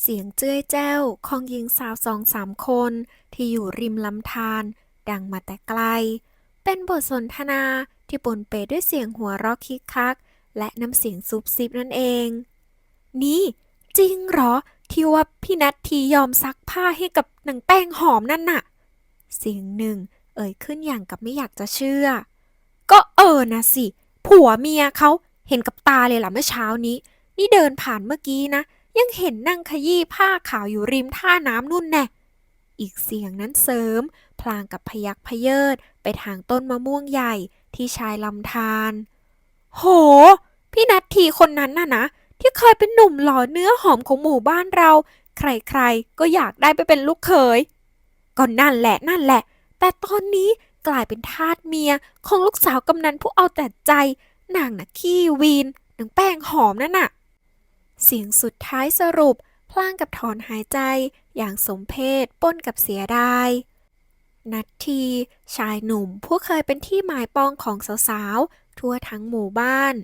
เสียงเจ้ยแจ้วของหญิงสาวสองสามคน ที่อยู่ริมลำธารดังมาแต่ไกล เป็นบทสนทนาที่ปนเปด้วยเสียงหัวเราะคิกคัก และน้ำเสียงซุบซิบนั่นเอง นี่ จริงเหรอ ที่ว่าพี่นัททียอมซักผ้าให้กับนางแป้งหอมนั่นน่ะ เสียงหนึ่ง เอ่ยขึ้นอย่างกับไม่อยากจะเชื่อ ก็เออนะสิ ผัวเมียเขาเห็นกับตาเลยล่ะเมื่อเช้านี้ นี่เดินผ่านเมื่อกี้นะ ยังเห็นนั่งขยี้ผ้าขาวอยู่ริมท่าน้ำนู่นแน่อีกเสียงนั้นเสริม พลางกับพยักพเยิดไปทางต้นมะม่วงใหญ่ที่ชายลำธาร โห พี่นัททีคนนั้นน่ะนะ ที่เคยเป็นหนุ่มหล่อเนื้อหอมของหมู่บ้านเรา ใครๆ ก็อยากได้ไปเป็นลูกเขยก็นั่นแหละนั่นแหละ แต่ตอนนี้กลายเป็นทาสเมียของลูกสาวกำนันผู้เอาแต่ใจนางน่ะขี้วีนนางแป้งหอมนั่นน่ะ เสียงสุดท้ายสรุป พลางกับถอนหายใจอย่างสมเพชปนกับเสียดาย นัทที ชายหนุ่มผู้เคยเป็นที่หมายปองของสาวๆ ทั่วทั้งหมู่บ้าน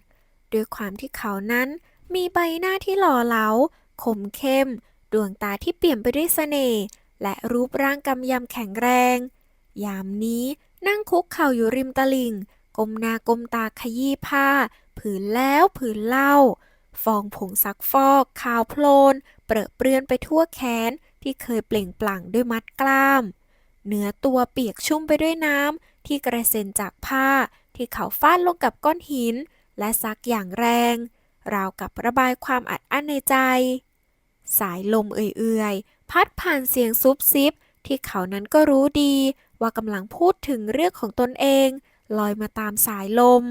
ด้วยความที่เขานั้นมีใบหน้าที่หล่อเหลาคมเข้ม ดวงตาที่เปลี่ยมไปด้วยเสน่ห์และรูปร่างกำยำแข็งแรง ยามนี้นั่งคุกเข่าอยู่ริมตลิ่งก้มหน้าก้มตาขยี้ผ้า ผืนแล้วผืนเล่า ฟองผงซักฟอกขาวโพลน เปรอะเปรื้อนไปทั่วแขนที่เคยเปล่งปลั่งด้วยมัดกล้าม เนื้อตัวเปียกชุ่มไปด้วยน้ำที่กระเซ็นจากผ้าที่เขาฟาดลงกับก้อนหิน และซักอย่างแรง ราวกับระบายความอัดอั้นในใจ สายลมเอื่อยๆ พัดผ่านเสียงซุบซิบ ที่เขานั้นก็รู้ดี ว่ากำลังพูดถึงเรื่องของตนเอง ลอยมาตามสายลม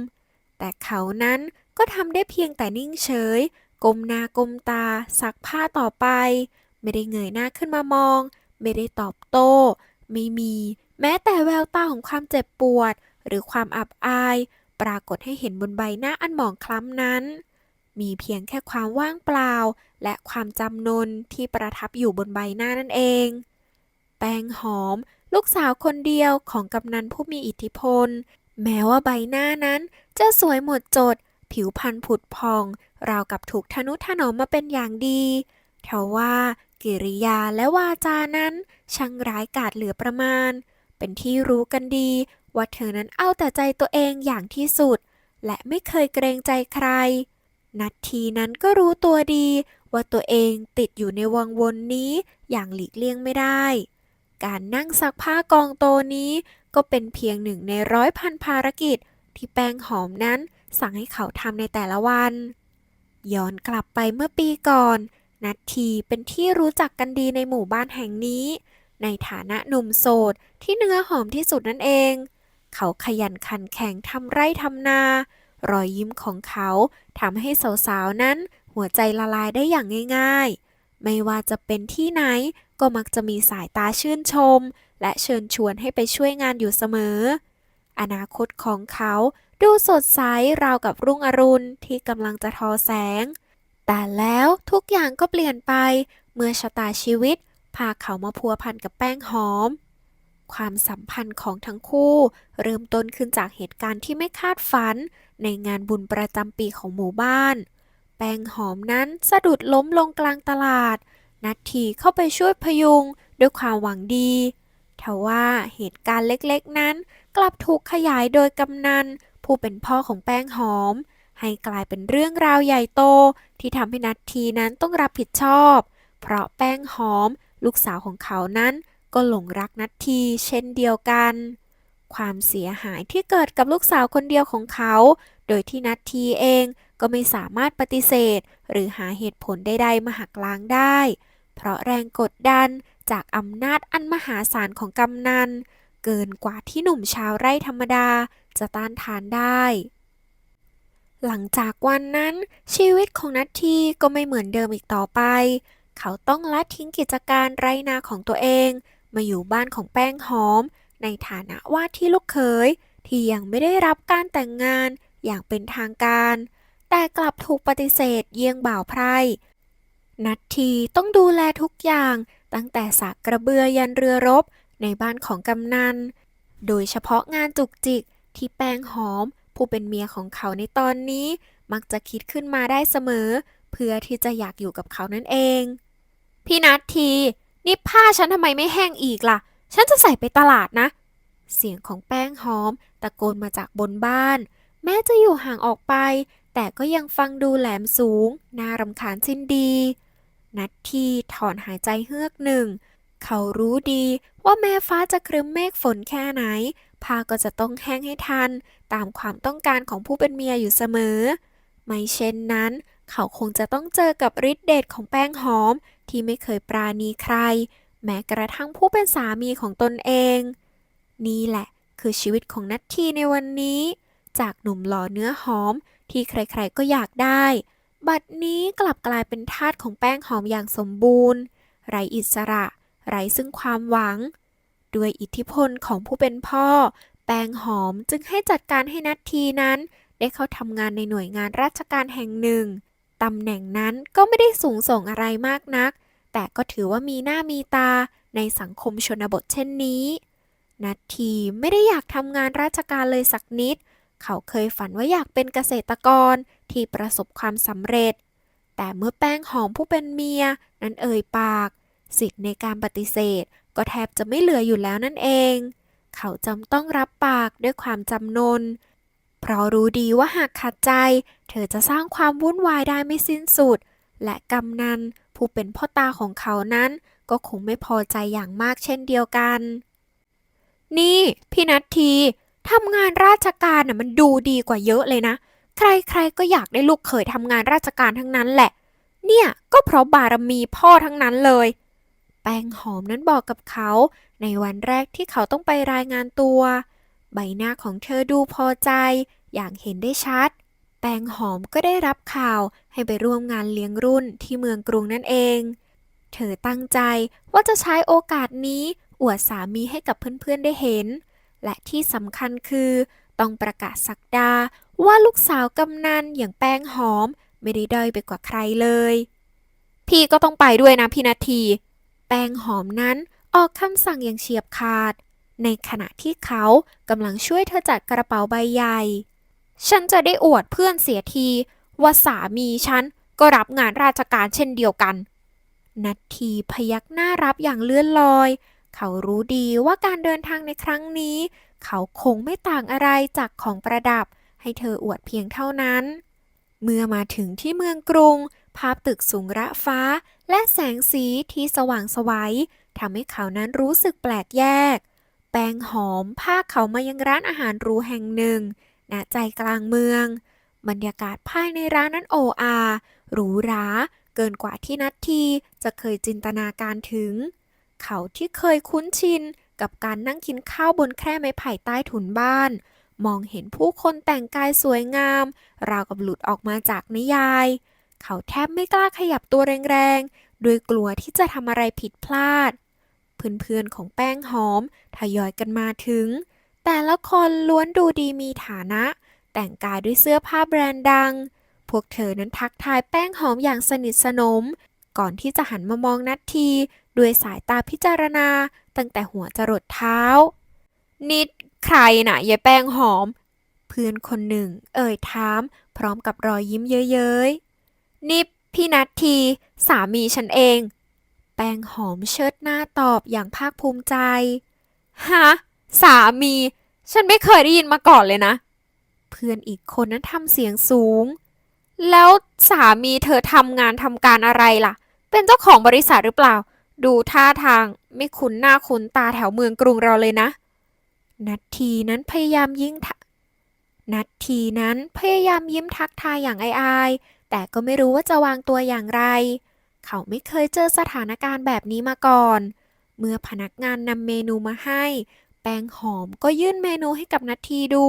แต่เขานั้น ก็ทำได้เพียงแต่นิ่งเฉยก้มหน้าก้มตาซักผ้าต่อไป ไม่ได้เงยหน้าขึ้นมามอง ไม่ได้ตอบโต้ ไม่มี แม้แต่แววตาของความเจ็บปวด หรือความอับอาย ปรากฏให้เห็นบนใบหน้าอันหมองคล้ำนั้น มีเพียงแค่ความว่างเปล่า และความจำนนที่ประทับอยู่บนใบหน้านั่นเอง แป้งหอม ลูกสาวคนเดียวของกำนันผู้มีอิทธิพล แม้ว่าใบหน้านั้นจะสวยหมดจด ผิวพรรณผุดพอง ราวกับถูกทนุถนอมมาเป็นอย่างดีทว่ากิริยาและวาจานั้น ช่างร้ายกาจเหลือประมาณ เป็นที่รู้กันดี ว่าเธอนั้นเอาแต่ใจตัวเองอย่างที่สุด และไม่เคยเกรงใจใคร นัททีนั้นก็รู้ตัวดี ว่าตัวเองติดอยู่ในวังวนนี้อย่างหลีกเลี่ยงไม่ได้ การนั่งซักผ้ากองโตนี้ ก็เป็นเพียงหนึ่งในร้อยพันภารกิจ ที่แป้งหอมนั้น สั่งให้เขาทำในแต่ละวัน ย้อนกลับไปเมื่อปีก่อน นัททีเป็นที่รู้จักกันดีในหมู่บ้านแห่งนี้ ในฐานะหนุ่มโสดที่เนื้อหอมที่สุดนั่นเอง เขาขยันขันแข็งทำไร่ทำนา รอยยิ้มของเขาทำให้สาวๆนั้นหัวใจละลายได้อย่างง่าย ๆ ไม่ว่าจะเป็นที่ไหนก็มักจะมีสายตาชื่นชม และเชิญชวนให้ไปช่วยงานอยู่เสมอ อนาคตของเขา ดูสดใสราวกับรุ่งอรุณที่กำลังจะทอแสง แต่แล้วทุกอย่างก็เปลี่ยนไปเมื่อชะตาชีวิตพาเขามาพัวพันกับแป้งหอม ความสัมพันธ์ของทั้งคู่ เริ่มต้นขึ้นจากเหตุการณ์ที่ไม่คาดฝัน ในงานบุญประจำปีของหมู่บ้าน แป้งหอมนั้นสะดุดล้มลงกลางตลาด นัททีเข้าไปช่วยพยุงด้วยความหวังดีทว่าเหตุการณ์เล็กๆนั้น กลับถูกขยายโดยกำนัน ผู้เป็นพ่อของแป้งหอม ให้กลายเป็นเรื่องราวใหญ่โตที่ทำให้นัททีนั้นต้องรับผิดชอบ เพราะแป้งหอม ลูกสาวของเขานั้นก็หลงรักนัททีเช่นเดียวกัน ความเสียหายที่เกิดกับลูกสาวคนเดียวของเขา โดยที่นัททีเองก็ไม่สามารถปฏิเสธ หรือหาเหตุผลใดๆมาหักล้างได้ เพราะแรงกดดันจากอำนาจอันมหาศาลของกำนัน เกินกว่าที่หนุ่มชาวไร่ธรรมดา จะต้านทานได้ หลังจากวันนั้นชีวิตของนัททีก็ไม่เหมือนเดิมอีกต่อไป เขาต้องละทิ้งกิจการไรนาของตัวเอง มาอยู่บ้านของแป้งหอม ในฐานะว่าที่ลูกเขยที่ยังไม่ได้รับการแต่งงานอย่างเป็นทางการ แต่กลับถูกปฏิเสธเยี่ยงบ่าวไพร่นัททีต้องดูแลทุกอย่างตั้งแต่สากกระเบือยันเรือรบในบ้านของกำนัน โดยเฉพาะงานจุกจิก ที่แป้งหอม ผู้เป็นเมียของเขาในตอนนี้ มักจะคิดขึ้นมาได้เสมอ เพื่อที่จะอยากอยู่กับเขานั่นเอง พี่นัททีนี่ผ้าฉันทำไมไม่แห้งอีกล่ะ ฉันจะใส่ไปตลาดนะ เสียงของแป้งหอม ตะโกนมาจากบนบ้าน แม้จะอยู่ห่างออกไป แต่ก็ยังฟังดูแหลมสูง น่ารำคาญสิ้นดี นัททีถอนหายใจเฮือกหนึ่ง เขารู้ดีว่าแม้ฟ้าจะครึ้มเมฆฝนแค่ไหน ผ้าก็จะต้องแห้งให้ทัน ตามความต้องการของผู้เป็นเมียอยู่เสมอ ไม่เช่นนั้น เขาคงจะต้องเจอกับฤทธิ์เดชของแป้งหอมที่ไม่เคยปราณีใคร แม้กระทั่งผู้เป็นสามีของตนเอง นี่แหละ คือชีวิตของนัททีในวันนี้ จากหนุ่มหล่อเนื้อหอมที่ใครๆก็อยากได้ บัดนี้กลับกลายเป็นทาสของแป้งหอมอย่างสมบูรณ์ ไรอิสระ ไรซึ่งความหวัง ด้วยอิทธิพลของผู้เป็นพ่อ แป้งหอมจึงให้จัดการให้นัททีนั้น ได้เข้าทำงานในหน่วยงานราชการแห่งหนึ่งตำแหน่งนั้นก็ไม่ได้สูงส่งอะไรมากนัก แต่ก็ถือว่ามีหน้ามีตาในสังคมชนบทเช่นนี้ นัททีไม่ได้อยากทำงานราชการเลยสักนิด เขาเคยฝันว่าอยากเป็นเกษตรกรที่ประสบความสำเร็จ แต่เมื่อแป้งหอมผู้เป็นเมียนั้นเอ่ยปาก สิทธิ์ในการปฏิเสธ ก็แทบจะไม่เหลืออยู่แล้วนั่นเอง เขาจำต้องรับปากด้วยความจำนน เพราะรู้ดีว่าหากขัดใจ เธอจะสร้างความวุ่นวายได้ไม่สิ้นสุด และกำนันผู้เป็นพ่อตาของเขานั้นก็คงไม่พอใจอย่างมากเช่นเดียวกัน นี่ พี่นัททีทำงานราชการน่ะมันดูดีกว่าเยอะเลยนะ ใครๆก็อยากได้ลูกเขยทำงานราชการทั้งนั้นแหละ เนี่ยก็เพราะบารมีพ่อทั้งนั้นเลย แป้งหอมนั้นบอกกับเขา ในวันแรกที่เขาต้องไปรายงานตัว ใบหน้าของเธอดูพอใจ อย่างเห็นได้ชัด แป้งหอมก็ได้รับข่าวให้ไปร่วมงานเลี้ยงรุ่นที่เมืองกรุงนั่นเอง เธอตั้งใจว่าจะใช้โอกาสนี้ อวดสามีให้กับเพื่อนๆได้เห็น และที่สำคัญคือ ต้องประกาศสักดาว่าลูกสาวกำนันอย่างแป้งหอม ไม่ได้ด้อยไปกว่าใครเลย พี่ก็ต้องไปด้วยนะพี่นาที แป้งหอมนั้นออกคำสั่งอย่างเฉียบขาด ในขณะที่เขากำลังช่วยเธอจัดกระเป๋าใบใหญ่ ฉันจะได้อวดเพื่อนเสียที ว่าสามีฉันก็รับงานราชการเช่นเดียวกัน นัททีพยักหน้ารับอย่างเลื่อนลอย เขารู้ดีว่าการเดินทางในครั้งนี้ เขาคงไม่ต่างอะไรจากของประดับ ให้เธออวดเพียงเท่านั้น เมื่อมาถึงที่เมืองกรุง ภาพตึกสูงระฟ้า และแสงสีที่สว่างไสวัยทำให้เขานั้นรู้สึกแปลกแยก แป้งหอมพาเขามายังร้านอาหารหรูแห่งหนึ่งณใจกลางเมือง บรรยากาศภายในร้านนั้นโออาหรูหราเกินกว่าที่นัททีจะเคยจินตนาการถึง เขาที่เคยคุ้นชินกับการนั่งกินข้าวบนแคร่ไม้ไผ่ใต้ถุนบ้าน มองเห็นผู้คนแต่งกายสวยงาม ราวกับหลุดออกมาจากนิยาย เขาแทบไม่กล้าขยับตัวแรงๆโดยกลัวที่จะทำอะไรผิดพลาด เพื่อนๆของแป้งหอมทยอยกันมาถึง แต่ละคนล้วนดูดีมีฐานะ แต่งกายด้วยเสื้อผ้าแบรนด์ดัง พวกเธอนั้นทักทายแป้งหอมอย่างสนิทสนม ก่อนที่จะหันมามองนัทที ด้วยสายตาพิจารณา ตั้งแต่หัวจรดเท้า นิด ใครน่ะยายแป้งหอม เพื่อนคนหนึ่ง เอ่ยถาม พร้อมกับรอยยิ้มเย้ยๆนิบพี่นัททีสามีฉันเอง แป้งหอมเชิดหน้าตอบอย่างภาคภูมิใจ ฮะ สามี ฉันไม่เคยได้ยินมาก่อนเลยนะ เพื่อนอีกคนนั้นทำเสียงสูง แล้วสามีเธอทำงานทำการอะไรล่ะ เป็นเจ้าของบริษัทหรือเปล่า ดูท่าทางไม่คุ้นหน้าคุ้นตาแถวเมืองกรุงเราเลยนะ นัททีนั้นพยายามยิ่งนัททีนั้นพยายามยิ้มทักทายอย่างอายๆ แต่ก็ไม่รู้ว่าจะวางตัวอย่างไร เขาไม่เคยเจอสถานการณ์แบบนี้มาก่อน เมื่อพนักงานนำเมนูมาให้ แป้งหอมก็ยื่นเมนูให้กับนัททีดู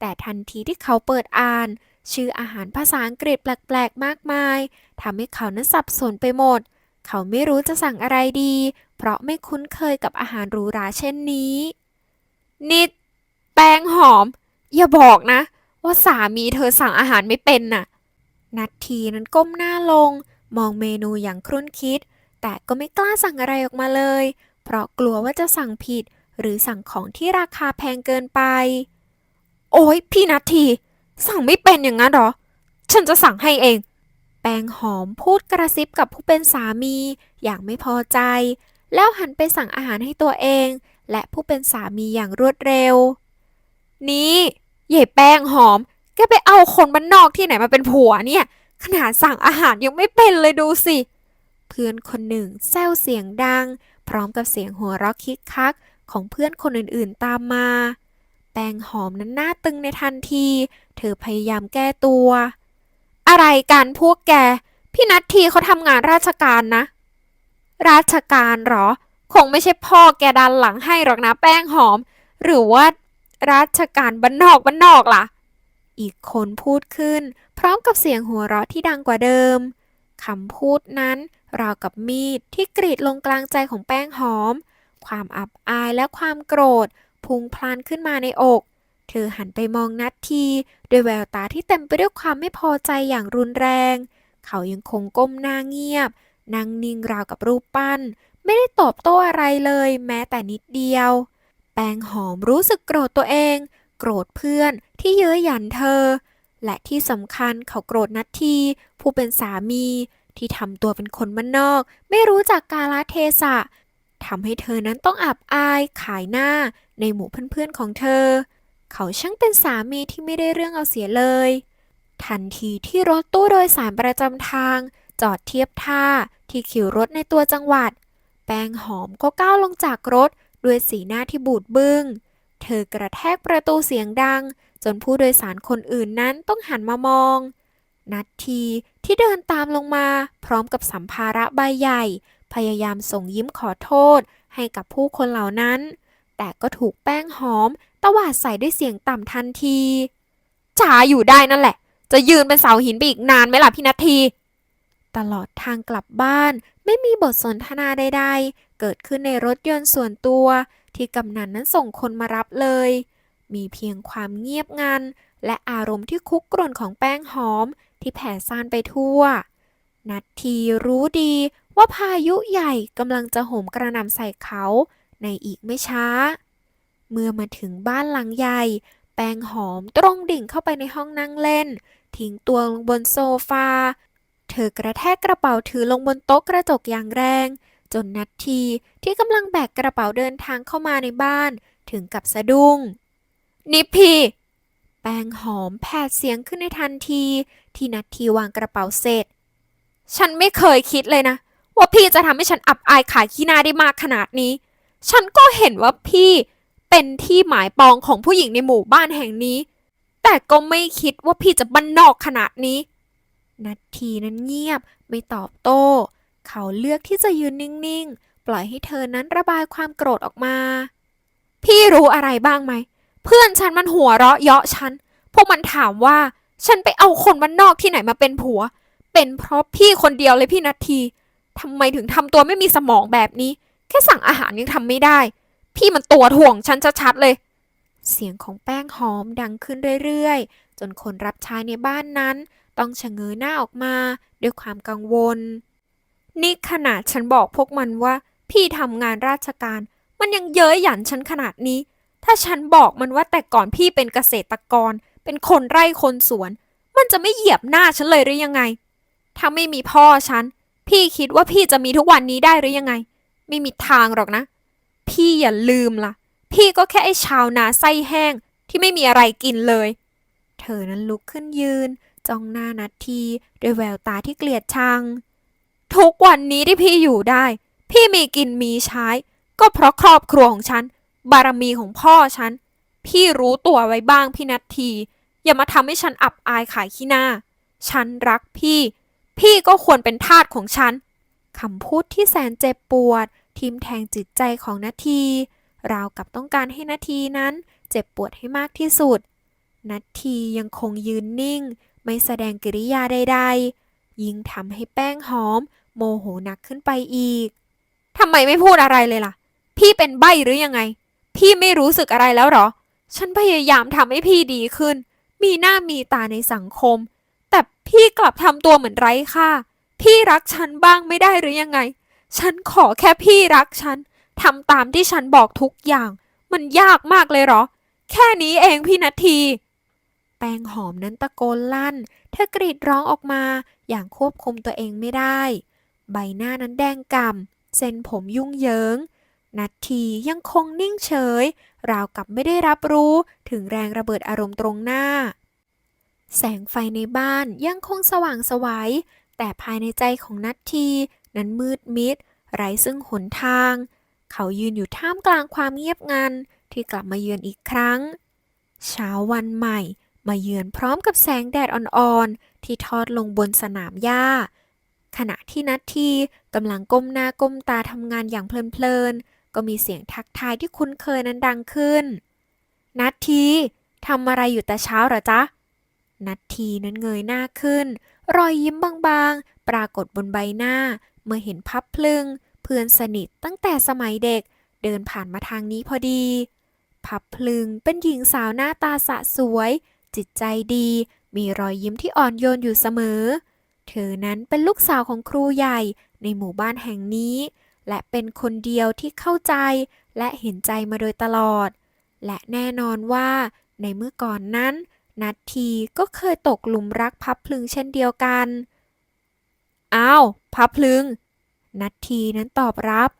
แต่ทันทีที่เขาเปิดอ่าน ชื่ออาหารภาษาอังกฤษแปลกๆ มากมายทำให้เขานั้นสับสนไปหมด เขาไม่รู้จะสั่งอะไรดี เพราะไม่คุ้นเคยกับอาหารหรูหราเช่นนี้ นิดแป้งหอม อย่าบอกนะ ว่าสามีเธอสั่งอาหารไม่เป็นน่ะ นัททีนั้นก้มหน้าลง มองเมนูอย่างครุ่นคิด แต่ก็ไม่กล้าสั่งอะไรออกมาเลย เพราะกลัวว่าจะสั่งผิด หรือสั่งของที่ราคาแพงเกินไป โอ้ยพี่นัทที สั่งไม่เป็นอย่างนั้นหรอ ฉันจะสั่งให้เอง แป้แปงหอมพูดกระซิบกับผู้เป็นสามี อย่างไม่พอใจ แล้วหันไปสั่งอาหารให้ตัวเอง และผู้เป็นสามีอย่างรวดเร็ว นี่ยายแป้งหอม แกไปเอาคนบ้านนอกที่ไหนมาเป็นผัวเนี่ย ขนาดสั่งอาหารยังไม่เป็นเลยดูสิ เพื่อนคนหนึ่งแซวเสียงดัง พร้อมกับเสียงหัวเราะคิกคักของเพื่อนคนอื่นๆตามมา แป้งหอมนั้นหน้าตึงในทันที เธอพยายามแก้ตัว อะไรกันพวกแก พี่นัททีเขาทำงานราชการนะ ราชการหรอ คงไม่ใช่พ่อแกดันหลังให้หรอกนะแป้งหอม หรือว่าราชการบ้านนอกบ้านนอกล่ะ อีกคนพูดขึ้น พร้อมกับเสียงหัวเราะที่ดังกว่าเดิมคำพูดนั้นราวกับมีดที่กรีดลงกลางใจของแป้งหอม ความอับอายและความโกรธ พุ่งพล่านขึ้นมาในอก เธอหันไปมองนัดทีด้วยแววตาที่เต็มไปด้วยความไม่พอใจอย่างรุนแรง เขายังคงก้มหน้าเงียบ นั่งนิ่งราวกับรูปปั้น ไม่ได้ตอบโต้อะไรเลยแม้แต่นิดเดียว แป้งหอมรู้สึกโกรธตัวเอง โกรธเพื่อนที่เย้ยหยันเธอ และที่สำคัญเขาโกรธนัทที ผู้เป็นสามี ที่ทำตัวเป็นคนบ้านนอก ไม่รู้จักกาลเทศะทำให้เธอนั้นต้องอับอายขายหน้าในหมู่เพื่อนๆของเธอ เขาช่างเป็นสามีที่ไม่ได้เรื่องเอาเสียเลย ทันทีที่รถตู้โดยสารประจำทาง จอดเทียบท่าที่คิวรถในตัวจังหวัด แป้งหอมก็ก้าวลงจากรถ ด้วยสีหน้าที่บูดบึง้ง เธอกระแทกประตูเสียงดัง จนผู้โดยสารคนอื่นนั้นต้องหันมามอง นัดทีที่เดินตามลงมา พร้อมกับสัมภาระใบใหญ่ พยายามส่งยิ้มขอโทษ ให้กับผู้คนเหล่านั้น แต่ก็ถูกแป้งหอมตวาดใส่ด้วยเสียงต่ำทันทีจ๋าอยู่ได้นั่นแหละ จะยืนเป็นเสาหินไปอีกนานไหมล่ะพี่นัทที ตลอดทางกลับบ้าน ไม่มีบทสนทนาใดๆ เกิดขึ้นในรถยนต์ส่วนตัว ที่กำนันนั้นส่งคนมารับเลย มีเพียงความเงียบงัน และอารมณ์ที่คุกกรุ่นของแป้งหอมที่แผ่ซ่านไปทั่ว นัททีรู้ดีว่าพายุใหญ่กำลังจะโหมกระหน่ำใส่เขาในอีกไม่ช้า เมื่อมาถึงบ้านหลังใหญ่ แป้งหอมตรงดิ่งเข้าไปในห้องนั่งเล่น ทิ้งตัวลงบนโซฟา เธอกระแทกกระเป๋าถือลงบนโต๊ะกระจกอย่างแรง จนนัดทีที่กำลังแบกกระเป๋าเดินทางเข้ามาในบ้าน ถึงกับสะดุ้ง นิพีแป้งหอมแผดเสียงขึ้นในทันที ที่นัดทีวางกระเป๋าเสร็จ ฉันไม่เคยคิดเลยนะ ว่าพี่จะทำให้ฉันอับอายขายขี้หน้าได้มากขนาดนี้ ฉันก็เห็นว่าพี่เป็นที่หมายปองของผู้หญิงในหมู่บ้านแห่งนี้ แต่ก็ไม่คิดว่าพี่จะบันนอกขนาดนี้ นัททีนั้นเงียบ ไม่ตอบโต้ เขาเลือกที่จะยืนนิ่งๆ ปล่อยให้เธอนั้นระบายความโกรธออกมา พี่รู้อะไรบ้างไหม เพื่อนฉันมันหัวเราะเยาะฉัน พวกมันถามว่า ฉันไปเอาคนบ้านนอกที่ไหนมาเป็นผัว เป็นเพราะพี่คนเดียวเลยพี่นัททีทำไมถึงทำตัวไม่มีสมองแบบนี้ แค่สั่งอาหารยังทำไม่ได้ พี่มันตัวถ่วงฉันชัดๆเลย เสียงของแป้งหอมดังขึ้นเรื่อยๆ จนคนรับใช้ในบ้านนั้น ต้องชะเง้อหน้าออกมาด้วยความกังวล นี่ขนาดฉันบอกพวกมันว่า พี่ทำงานราชการ มันยังเย้ยหยันฉันขนาดนี้ ถ้าฉันบอกมันว่าแต่ก่อนพี่เป็นเกษตรกร เป็นคนไร่คนสวน มันจะไม่เหยียบหน้าฉันเลยหรือยังไง ถ้าไม่มีพ่อฉัน พี่คิดว่าพี่จะมีทุกวันนี้ได้หรือยังไง ไม่มีทางหรอกนะ พี่อย่าลืมล่ะ พี่ก็แค่ไอ้ชาวนาไส้แห้งที่ไม่มีอะไรกินเลย เธอนั้นลุกขึ้นยืน จ้องหน้านัดทีด้วยแววตาที่เกลียดชัง ทุกวันนี้ที่พี่อยู่ได้ พี่มีกินมีใช้ ก็เพราะครอบครัวของฉัน บารมีของพ่อฉัน พี่รู้ตัวไว้บ้างพี่นัทที อย่ามาทำให้ฉันอับอายขายขี้หน้า ฉันรักพี่ พี่ก็ควรเป็นทาสของฉันคำพูดที่แสนเจ็บปวด ทิมแทงจิตใจของนาทีราวกับต้องการให้นาทีนั้น เจ็บปวดให้มากที่สุดนาทียังคงยืนนิ่ง ไม่แสดงกิริยาใดๆ ยิ่งทำให้แป้งหอม โมโหหนักขึ้นไปอีกทำไมไม่พูดอะไรเลยล่ะ พี่เป็นใบ้หรือยังไง พี่ไม่รู้สึกอะไรแล้วหรอ ฉันพยายามทำให้พี่ดีขึ้น มีหน้ามีตาในสังคม แต่พี่กลับทำตัวเหมือนไร้ค่า พี่รักฉันบ้างไม่ได้หรือยังไง ฉันขอแค่พี่รักฉันทำตามที่ฉันบอกทุกอย่าง มันยากมากเลยเหรอ แค่นี้เองพี่นาที แป้งหอมนั้นตะโกนลั่น เธอกรีดร้องออกมาอย่างควบคุมตัวเองไม่ได้ ใบหน้านั้นแดงก่ำเส้นผมยุ่งเหยิง นัททียังคงนิ่งเฉย ราวกับไม่ได้รับรู้ถึงแรงระเบิดอารมณ์ตรงหน้า แสงไฟในบ้านยังคงสว่างไสวัย แต่ภายในใจของนัททีนั้นมืดมิด ไร้ซึ่งหนทาง เขายืนอยู่ท่ามกลางความเงียบงันที่กลับมาเยือนอีกครั้ง เช้าวันใหม่ มาเยือนพร้อมกับแสงแดดอ่อนๆ ที่ทอดลงบนสนามหญ้า ขณะที่นัททีกำลังก้มหน้าก้มตาทำงานอย่างเพลินๆ ก็มีเสียงทักทายที่คุ้นเคยนั้นดังขึ้น นัททีทำอะไรอยู่แต่เช้าหรอจ๊ะ นัททีนั้นเงยหน้าขึ้น รอยยิ้มบางๆ ปรากฏบนใบหน้า เมื่อเห็นพับพลึง เพื่อนสนิทตั้งแต่สมัยเด็ก เดินผ่านมาทางนี้พอดี พับพลึงเป็นหญิงสาวหน้าตาสะสวย จิตใจดี มีรอยยิ้มที่อ่อนโยนอยู่เสมอ เธอนั้นเป็นลูกสาวของครูใหญ่ในหมู่บ้านแห่งนี้ และเป็นคนเดียวที่เข้าใจและเห็นใจมาโดยตลอด และแน่นอนว่าในเมื่อก่อนนั้น นัททีก็เคยตกหลุมรักพับพลึงเช่นเดียวกัน อ้าว พับพลึง นัททีนั้นตอบรับ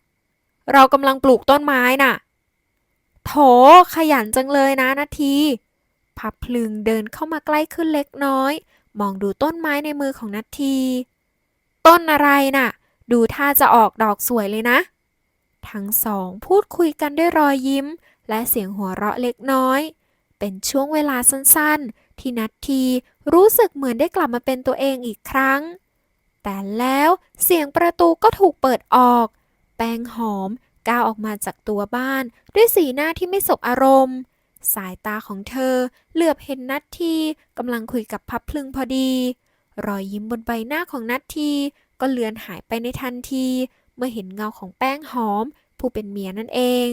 เรากำลังปลูกต้นไม้น่ะ โถขยันจังเลยนะนัทที พับพลึงเดินเข้ามาใกล้ขึ้นเล็กน้อย มองดูต้นไม้ในมือของนัทที ต้นอะไรน่ะ ดูท่าจะออกดอกสวยเลยนะ ทั้งสองพูดคุยกันด้วยรอยยิ้ม และเสียงหัวเราะเล็กน้อย เป็นช่วงเวลาสั้นๆ ที่นัททีรู้สึกเหมือนได้กลับมาเป็นตัวเองอีกครั้ง แต่แล้วเสียงประตูก็ถูกเปิดออก แป้งหอมก้าวออกมาจากตัวบ้านด้วยสีหน้าที่ไม่สบอารมณ์ สายตาของเธอเหลือบเห็นนัททีกำลังคุยกับพับพลึงพอดี รอยยิ้มบนใบหน้าของนัททีก็เลือนหายไปในทันที เมื่อเห็นเงาของแป้งหอม ผู้เป็นเมียนั่นเอง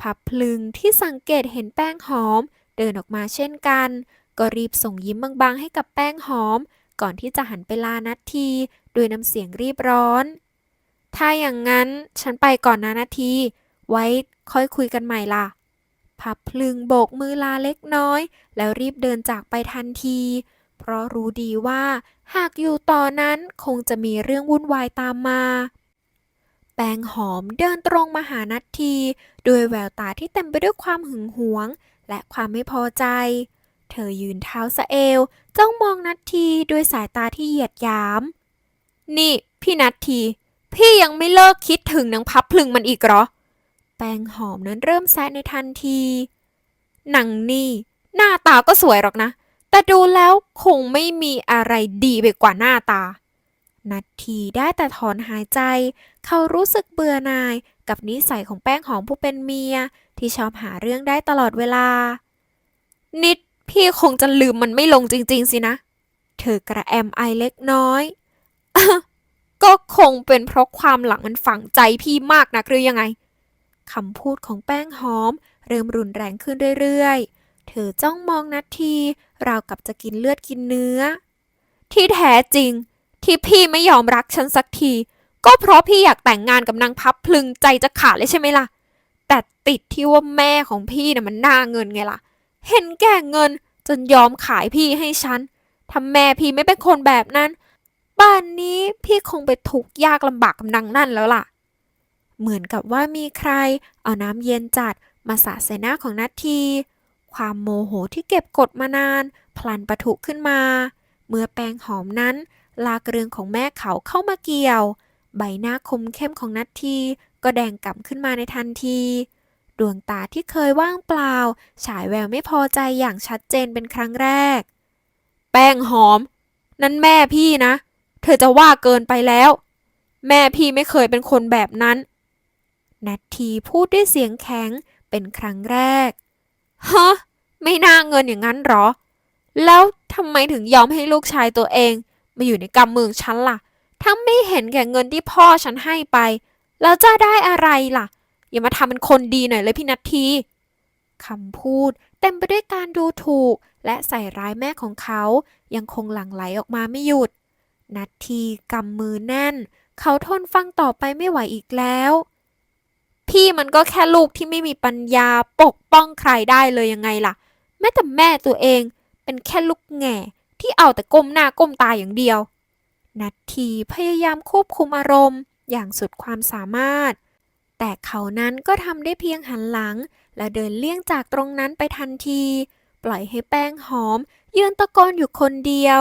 พับพลึงที่สังเกตเห็นแป้งหอม เดินออกมาเช่นกัน ก็รีบส่งยิ้มบางๆ ให้กับแป้งหอม ก่อนที่จะหันไปลานัททีด้วยน้ำเสียงรีบร้อน ถ้าอย่างนั้นฉันไปก่อนนะนาที ไว้ค่อยคุยกันใหม่ล่ะ พับพลึงโบกมือลาเล็กน้อย แล้วรีบเดินจากไปทันที เพราะรู้ดีว่า หากอยู่ต่อนั้นคงจะมีเรื่องวุ่นวายตามมา แปงหอมเดินตรงมาหานัททีด้วยแววตาที่เต็มไปด้วยความหึงหวง และความไม่พอใจ เธอยืนเท้าสะเอวจ้องมองนัททีด้วยสายตาที่เหยียดหยาม นี่ พี่นัทที พี่ยังไม่เลิกคิดถึงนางพับพลึงมันอีกเหรอ แป้งหอมนั้นเริ่มแซะในทันที หนังนี่ หน้าตาก็สวยหรอกนะ แต่ดูแล้วคงไม่มีอะไรดีไปกว่าหน้าตา นัททีได้แต่ถอนหายใจ เขารู้สึกเบื่อหน่ายกับนิสัยของแป้งหอมผู้เป็นเมีย ที่ชอบหาเรื่องได้ตลอดเวลา นิดพี่คงจะลืมมันไม่ลงจริง ๆ สินะ เธอกระแอมไอเล็กน้อย ก็คงเป็นเพราะความหลังมันฝังใจพี่มากนักหรือยังไง คำพูดของแป้งหอม เริ่มรุนแรงขึ้นเรื่อยๆ เธอจ้องมองนัทที ราวกับจะกินเลือดกินเนื้อ ที่แท้จริง ที่พี่ไม่ยอมรักฉันสักที ก็เพราะพี่อยากแต่งงานกับนางพับพลึงใจจะขาดเลยใช่ไหมล่ะ แต่ติดที่ว่าแม่ของพี่น่ะมันหน้าเงินไงล่ะ เห็นแก่เงินจนยอมขายพี่ให้ฉันถ้าแม่พี่ไม่เป็นคนแบบนั้นป่านนี้พี่คงไปทุกยากลำบากกับนางนั่นแล้วล่ะ เหมือนกับว่ามีใคร เอาน้ำเย็นจัดมาสาดใส่หน้าของนัทที ความโมโหที่เก็บกดมานาน พลันปะทุขึ้นมา เมื่อแปรงหอมนั้น ลากเรืองของแม่เขาเข้ามาเกี่ยว ใบหน้าคมเข้มของนัทที ก็แดงก่ำขึ้นมาในทันที ดวงตาที่เคยว่างเปล่า ฉายแววไม่พอใจอย่างชัดเจนเป็นครั้งแรก แป้งหอม นั่นแม่พี่นะ เธอจะว่าเกินไปแล้ว แม่พี่ไม่เคยเป็นคนแบบนั้น นัททีพูดด้วยเสียงแข็งเป็นครั้งแรก ฮะ ไม่น่าเงินอย่างนั้นหรอ แล้วทำไมถึงยอมให้ลูกชายตัวเอง มาอยู่ในกำมือฉันล่ะถ้าไม่เห็นแก่เงินที่พ่อฉันให้ไป แล้วจะได้อะไรล่ะ อย่ามาทำเป็นคนดีหน่อยเลยพี่นัททีคำพูดเต็มไปด้วยการดูถูก และใส่ร้ายแม่ของเขายังคงหลั่งไหลออกมาไม่หยุด นัททีกำมือแน่น เขาทนฟังต่อไปไม่ไหวอีกแล้ว พี่มันก็แค่ลูกที่ไม่มีปัญญาปกป้องใครได้เลยยังไงล่ะ แม้แต่แม่ตัวเองเป็นแค่ลูกแง่ที่เอาแต่ก้มหน้าก้มตาอย่างเดียว นัททีพยายามควบคุมอารมณ์อย่างสุดความสามารถ แต่เขานั้นก็ทำได้เพียงหันหลัง และเดินเลี่ยงจากตรงนั้นไปทันที ปล่อยให้แป้งหอม ยืนตะโกนอยู่คนเดียว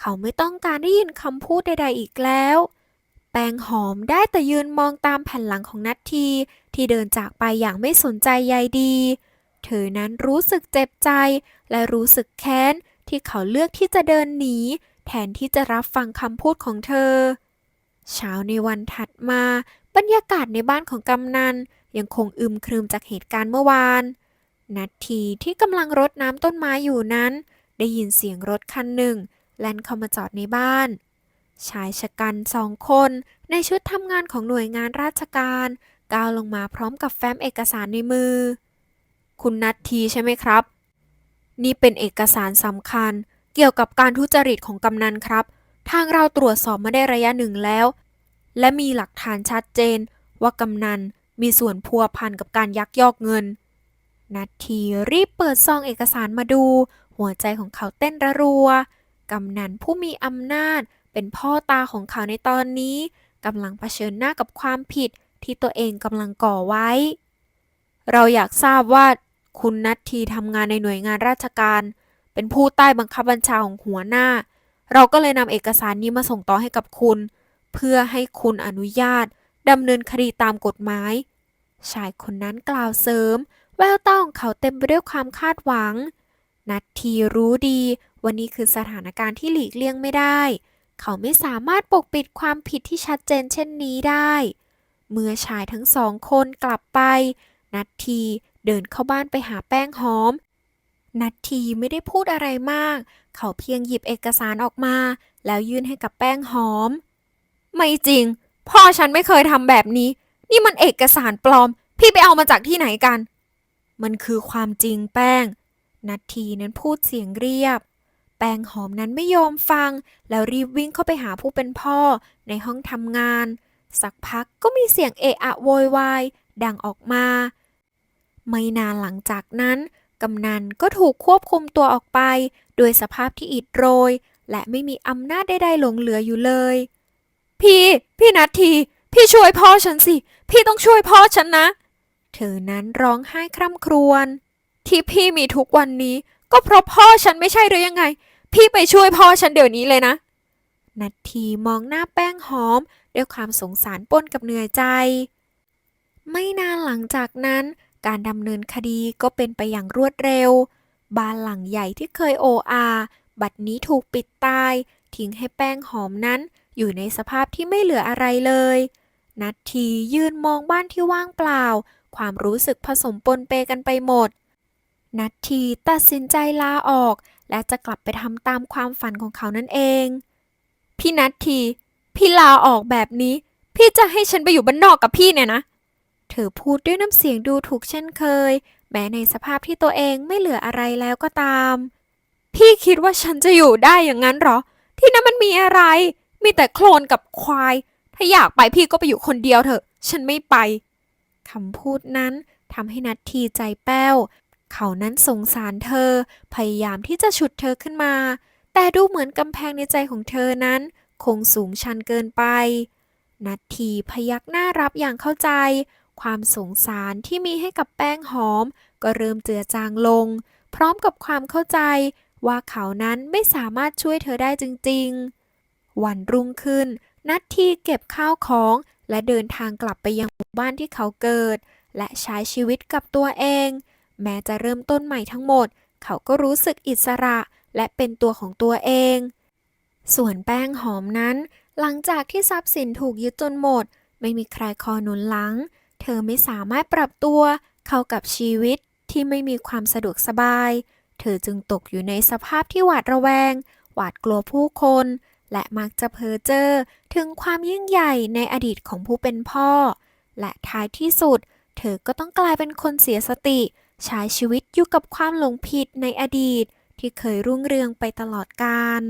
เขาไม่ต้องการได้ยินคำพูดใดๆอีกแล้ว ป้งหอมได้แต่ยืนมองตามแผ่นหลังของนัทที ที่เดินจากไปอย่างไม่สนใจใยดี เธอนั้นรู้สึกเจ็บใจและรู้สึกแค้นที่เขาเลือกที่จะเดินหนี แทนที่จะรับฟังคำพูดของเธอ เช้าในวันถัดมา บรรยากาศในบ้านของกำนันยังคงอึมครึมจากเหตุการณ์เมื่อวานนาทีที่กำลังรดน้ำต้นไม้อยู่นั้น ได้ยินเสียงรถคันหนึ่ง แล่นเข้ามาจอดในบ้าน ชายชะกันสองคน ในชุดทำงานของหน่วยงานราชการก้าวลงมาพร้อมกับแฟ้มเอกสารในมือ คุณนัททีใช่ไหมครับ นี่เป็นเอกสารสำคัญ เกี่ยวกับการทุจริตของกำนันครับ ทางเราตรวจสอบมาได้ระยะหนึ่งแล้ว และมีหลักฐานชัดเจน ว่ากำนันมีส่วนพัวพันกับการยักยอกเงิน นัททีรีบเปิดซองเอกสารมาดู หัวใจของเขาเต้นระรัว กำนันผู้มีอำนาจ เป็นพ่อตาของเขาในตอนนี้กำลังเผชิญหน้ากับความผิดที่ตัวเองกำลังก่อไว้ เราอยากทราบว่าคุณนัททีทำงานในหน่วยงานราชการ เป็นผู้ใต้บังคับบัญชาของหัวหน้า เราก็เลยนำเอกสารนี้มาส่งต่อให้กับคุณ เพื่อให้คุณอนุญาตดำเนินคดีตามกฎหมาย ชายคนนั้นกล่าวเสริม แววตาของเขาเต็มไปด้วยความคาดหวัง นัททีรู้ดีว่านี่คือสถานการณ์ที่หลีกเลี่ยงไม่ได้ เขาไม่สามารถปกปิดความผิดที่ชัดเจนเช่นนี้ได้ เมื่อชายทั้งสองคนกลับไป นัททีเดินเข้าบ้านไปหาแป้งหอม นัททีไม่ได้พูดอะไรมาก เขาเพียงหยิบเอกสารออกมา แล้วยื่นให้กับแป้งหอม ไม่จริง พ่อฉันไม่เคยทำแบบนี้ นี่มันเอกสารปลอม พี่ไปเอามาจากที่ไหนกัน มันคือความจริงแป้ง นัททีนั้นพูดเสียงเรียบ แป้งหอมนั้นไม่ยอมฟัง แล้วรีบวิ่งเข้าไปหาผู้เป็นพ่อในห้องทำงาน สักพักก็มีเสียงเอะอะโวยวายดังออกมา ไม่นานหลังจากนั้นกำนันก็ถูกควบคุมตัวออกไปโดยสภาพที่อิดโรย และไม่มีอำนาจใดๆหลงเหลืออยู่เลย พี่ พี่นัทที พี่ช่วยพ่อฉันสิ พี่ต้องช่วยพ่อฉันนะ เธอนั้นร้องไห้คร่ำครวญที่พี่มีทุกวันนี้ก็เพราะพ่อฉันไม่ใช่หรือยังไง พี่ไปช่วยพ่อฉันเดี๋ยวนี้เลยนะ นัททีมองหน้าแป้งหอม ด้วยความสงสารปนกับเหนื่อยใจ ไม่นานหลังจากนั้น การดำเนินคดีก็เป็นไปอย่างรวดเร็ว บ้านหลังใหญ่ที่เคยโออาบัดนี้ถูกปิดตาย ทิ้งให้แป้งหอมนั้น อยู่ในสภาพที่ไม่เหลืออะไรเลย นัททียืนมองบ้านที่ว่างเปล่า ความรู้สึกผสมปนเปกันไปหมด นัททีตัดสินใจลาออก และจะกลับไปทำตามความฝันของเขานั่นเอง พี่นัทที พี่ลาออกแบบนี้ พี่จะให้ฉันไปอยู่บ้านนอกกับพี่เนี่ยนะ เธอพูดด้วยน้ำเสียงดูถูกเช่นเคย แม้ในสภาพที่ตัวเองไม่เหลืออะไรแล้วก็ตาม พี่คิดว่าฉันจะอยู่ได้อย่างนั้นเหรอ ที่นั่นมันมีอะไร มีแต่โคลนกับควาย ถ้าอยากไปพี่ก็ไปอยู่คนเดียวเถอะ ฉันไม่ไปคำพูดนั้นทำให้นัททีใจแป้ว เขานั้นสงสารเธอ พยายามที่จะฉุดเธอขึ้นมา แต่ดูเหมือนกำแพงในใจของเธอนั้น คงสูงชันเกินไป นัททีพยักหน้ารับอย่างเข้าใจ ความสงสารที่มีให้กับแป้งหอม ก็เริ่มเจือจางลง พร้อมกับความเข้าใจ ว่าเขานั้นไม่สามารถช่วยเธอได้จริง ๆ วันรุ่งขึ้น นัททีเก็บข้าวของและเดินทางกลับไปยังหมู่บ้านที่เขาเกิด และใช้ชีวิตกับตัวเอง แม้จะเริ่มต้นใหม่ทั้งหมด เขาก็รู้สึกอิสระและเป็นตัวของตัวเอง ส่วนแป้งหอมนั้น หลังจากที่ทรัพย์สินถูกยึดจนหมด ไม่มีใครคอยหนุนหลัง เธอไม่สามารถปรับตัว เข้ากับชีวิตที่ไม่มีความสะดวกสบาย เธอจึงตกอยู่ในสภาพที่หวาดระแวง หวาดกลัวผู้คน และมักจะเพ้อเจ้อถึงความยิ่งใหญ่ในอดีตของผู้เป็นพ่อ และท้ายที่สุด เธอก็ต้องกลายเป็นคนเสียสติ ใช้ชีวิตอยู่กับความหลงผิดในอดีตที่เคยรุ่งเรืองไปตลอดกาล